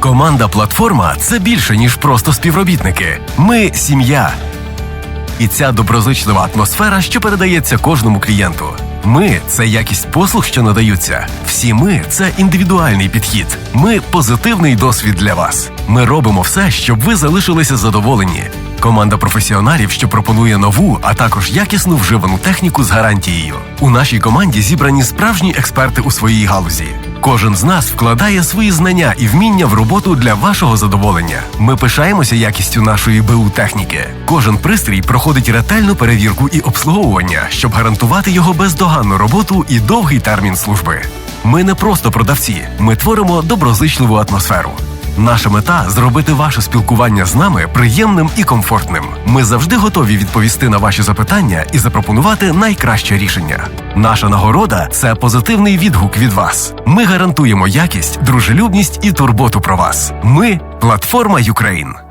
Команда Платформа це більше, ніж просто співробітники. Ми сім'я. І ця доброзичлива атмосфера, що передається кожному клієнту. Ми це якість послуг, що надаються. Всі ми це індивідуальний підхід. Ми позитивний досвід для вас. Ми робимо все, щоб ви залишилися задоволені. Команда професіоналів, що пропонує нову, а також якісну вживану техніку з гарантією. У нашій команді зібрані справжні експерти у своїй галузі. Кожен з нас вкладає свої знання і вміння в роботу для вашого задоволення. Ми пишаємося якістю нашої БУ техніки. Кожен пристрій проходить ретельну перевірку і обслуговування, щоб гарантувати його бездоганну роботу і довгий термін служби. Ми не просто продавці, ми творимо доброзичливу атмосферу. Наша мета зробити ваше спілкування з нами приємним і комфортним. Ми завжди готові відповісти на ваші запитання і запропонувати найкраще рішення. Наша нагорода це позитивний відгук від вас. Ми гарантуємо якість, дружелюбність і турботу про вас. Ми платформа Юкрейн.